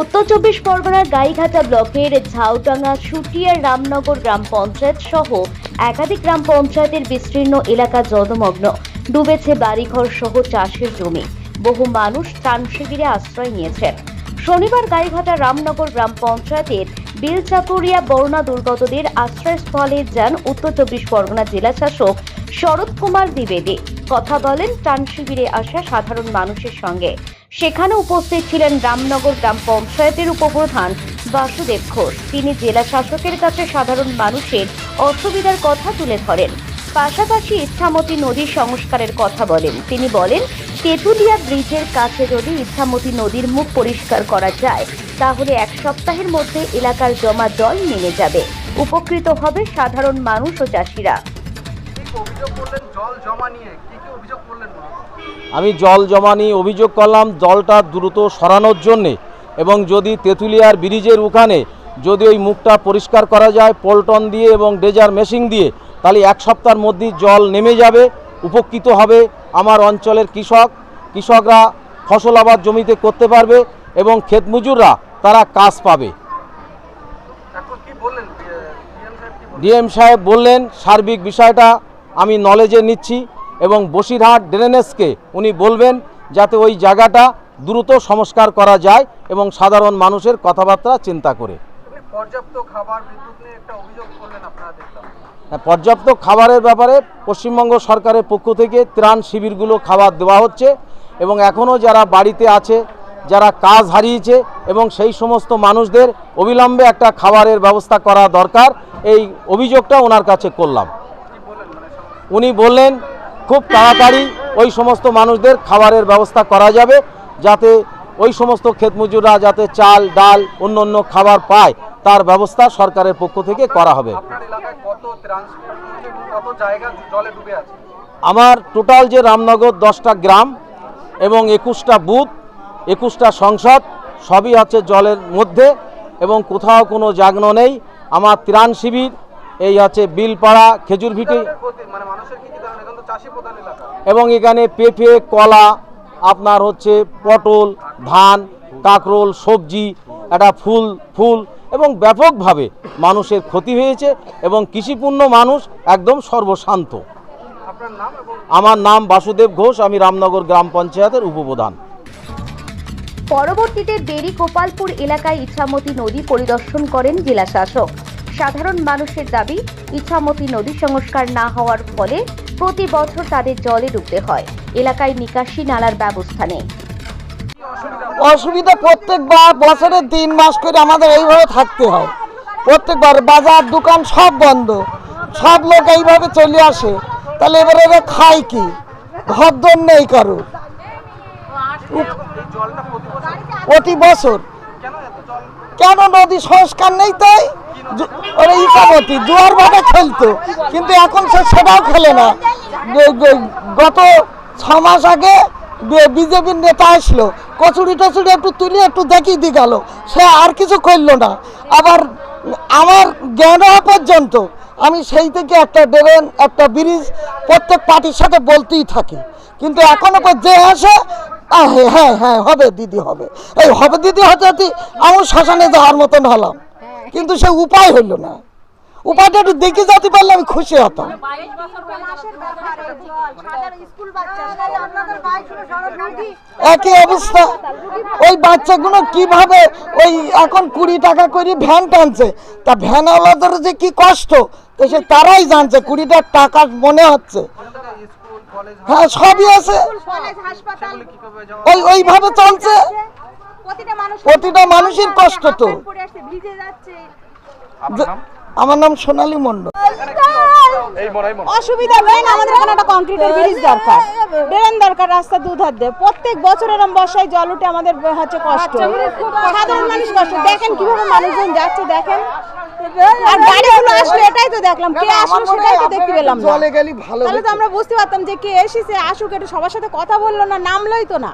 উত্তর চব্বিশ পরগনার গাইঘাটা ব্লকের ঝাউডাঙ্গা সুটিয়ার রামনগর গ্রাম পঞ্চায়েত সহ একাধিক গ্রাম পঞ্চায়েতের বিস্তীর্ণ এলাকা জলমগ্ন। ডুবেছে বাড়িঘর সহ চাষের জমি। বহু মানুষ ত্রাণ শিবিরে আশ্রয় নিয়েছেন শনিবার গাইঘাটা রামনগর গ্রাম পঞ্চায়েতের বিলচাকুরিয়া বর্ণা দুর্গতদের আশ্রয়স্থলে যান উত্তর চব্বিশ পরগনা জেলা শাসক শরৎ কুমার দ্বিবেদী। কথা বলেন ত্রাণ শিবিরে আসা সাধারণ মানুষের সঙ্গে। সেখানে উপস্থিত ছিলেন রামনগর গ্রাম পঞ্চায়েতের উপপ্রধান বাসুদেব ঘোষ। তিনি জেলা শাসকের কাছে সাধারণ মানুষের অসুবিধার কথা তুলে ধরেন। পাশাপাশি ইচ্ছামতি নদী সংস্কারের কথা বলেন। তিনি বলেন, তেঁতুলিয়া ব্রিজের কাছে যদি ইচ্ছামতি নদীর মুখ পরিষ্কার করা যায়, তাহলে এক সপ্তাহের মধ্যে এলাকার জমা জল নেমে যাবে। উপকৃত হবে সাধারণ মানুষ ও চাষিরা। অভিযোগ করলেন জল জমা নিয়ে? কি কি অভিযোগ করলেন? আমি জল জমা নিয়ে অভিযোগ করলাম জলটা দ্রুত সরানোর জন্যে। এবং যদি তেঁতুলিয়ার ব্রিজের ওখানে যদি ওই মুখটা পরিষ্কার করা যায় পল্টন দিয়ে এবং ডেজার মেশিন দিয়ে তাহলে এক সপ্তাহের মধ্যেই জল নেমে যাবে উপকৃত হবে আমার অঞ্চলের কৃষক। কৃষকরা ফসল আবাদ জমিতে করতে পারবে এবং ক্ষেত মজুররা তারা কাজ পাবে। ডিএম সাহেব বললেন সার্বিক বিষয়টা আমি নলেজে নিচ্ছি। এবং বসিরহাট ড্রেনেজকে উনি বলবেন যাতে ওই জায়গাটা দ্রুত সংস্কার করা যায় এবং সাধারণ মানুষের কথাবার্তা চিন্তা করে। পর্যাপ্ত খাবার বিদ্যুৎ নিয়ে একটা অভিযোগ করলেন আপনারা দেখলাম। হ্যাঁ, পর্যাপ্ত খাবারের ব্যাপারে পশ্চিমবঙ্গ সরকারের পক্ষ থেকে ত্রাণ শিবিরগুলো খাবার দেওয়া হচ্ছে এবং এখনও যারা বাড়িতে আছে যারা কাজ হারিয়েছে এবং সেই সমস্ত মানুষদের অবিলম্বে একটা খাবারের ব্যবস্থা করা দরকার এই অভিযোগটা ওনার কাছে করলাম। মানে উনি বললেন খুব তাড়াতাড়ি ওই সমস্ত মানুষদের খাবারের ব্যবস্থা করা যাবে যাতে ওই সমস্ত ক্ষেতমজুররা যাতে চাল ডাল অন্য অন্য খাবার পায় তার ব্যবস্থা সরকারের পক্ষ থেকে করা হবে। আমার টোটাল যে রামনগর দশটা গ্রাম এবং একুশটা বুথ একুশটা সংসদ সবই আছে জলের মধ্যে এবং কোথাও কোনো জাগ্ন নেই। আমার ত্রাণ শিবির এই আছে বিলপাড়া খেজুর খেজুরভিটি এবং এখানে পেঁপে কলা আপনার হচ্ছে পটল ধান কাঁকরোল সবজি একটা ফুল ফুল এবং ব্যাপকভাবে মানুষের ক্ষতি হয়েছে এবং কৃষিপূর্ণ মানুষ একদম সর্বশান্ত। আমার নাম বাসুদেব ঘোষ আমি রামনগর গ্রাম পঞ্চায়েতের উপপ্রধান। পরবর্তীতে বেরি গোপালপুর এলাকায় ইছামতি নদী পরিদর্শন করেন জেলা শাসক সাধারণ মানুষের দাবি ইছামতি নদী সংস্কার না হওয়ার ফলে প্রতি বছর তাদের জলে ডুবতে হয়। এলাকায় নিকাশি নালার ব্যবস্থা নেই। অসুবিধা অসুবিধা প্রত্যেকবার বছরে তিন মাস করে আমাদের এইভাবে থাকতে হয়। প্রত্যেকবার বাজার, দোকান সব বন্ধ। সব লোক এইভাবে চলে আসে। তাহলে এবারে এরা খায় কি? ঘর দর নেই এরকম প্রতি বছর। কেন নদী সংস্কার নেই তাই? ওরা ইকামতি জোয়ার ভাটা খেলতো, কিন্তু এখন সে সেটাও খেলে না। গত ছ মাস আগে বিজেপির নেতা আসলো, কচুরি টচুরি একটু তুলে একটু দেখিয়ে দিয়ে গেল, সে আর কিছু করল না। আবার আমার জ্ঞান পর্যন্ত আমি সেই থেকে একটা ড্রেন একটা ব্রিজ প্রত্যেক পার্টির সাথে বলতেই থাকি। কিন্তু এখনও যে আসে হ্যাঁ হ্যাঁ হবে, দিদি হবে। এই হবে, দিদি হতে হতে আমি শ্মশানে যাওয়ার মতন হলাম। কিন্তু সে উপায় হইল না। উপায়টা একটু দেখে যেতে পারলে আমি খুশি হতাম। একই অবস্থা। ওই বাচ্চাগুলো কীভাবে ওই এখন কুড়ি টাকা করে ভ্যান টানছে, তা ভ্যানওয়ালাদের যে কি কষ্ট, তো সে তারাই জানছে, কুড়িটা টাকা মনে হচ্ছে। হ্যাঁ সবই আছে। ওই ওইভাবে চলছে। প্রতিটা মানুষের কষ্ট তো। ভিজে যাচ্ছে। আমার নাম সোনালী মণ্ডল। অসুবিধা নেই না আমাদের এখানে একটা কংক্রিটের ব্রিজ দরকার। ড্রেন দরকার রাস্তা দুধার দিয়ে। প্রত্যেক বছর এরকম বর্ষায় জল উঠে আমাদের হচ্ছে কষ্ট। সাধারণ মানুষ কষ্ট। দেখেন কীভাবে মানুষজন যাচ্ছে দেখেন। আর গাড়িগুলো আসলে এটাই তো দেখলাম। কে আসলো সেটাই তো দেখতে পেলাম না। জলে গেলি ভালো তাহলে তো আমরা বুঝতে পারতাম যে কে এসেছে আসুক একটু সবার সাথে কথা বলল না নামলোই তো না।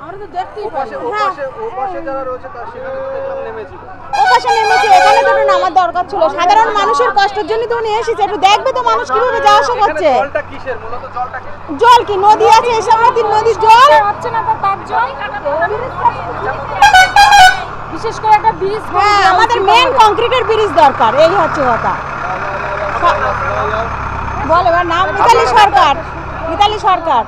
আমরা তো দেখতেই পাশে ও হ্যাঁ পাশে যারা রয়েছে তার সেখানে তো দেখলাম নেমেছিল ও নেমেছে এখানে তো একটু নামার দরকার ছিল সাধারণ মানুষের কষ্টের জন্য তো উনি এসেছে একটু দেখবে তো মানুষ কীভাবে যাওয়া আসা করছে জলটা কিসের মূলত জলটা জল কি নদী আছে এসব নদীর নদীর জল আচ্ছা, বিশেষ করে একটা ব্রিজ হ্যাঁ আমাদের মেন কংক্রিটের ব্রিজ দরকার এই হচ্ছে কথা বল নাম মিতালি সরকার মিতালি সরকার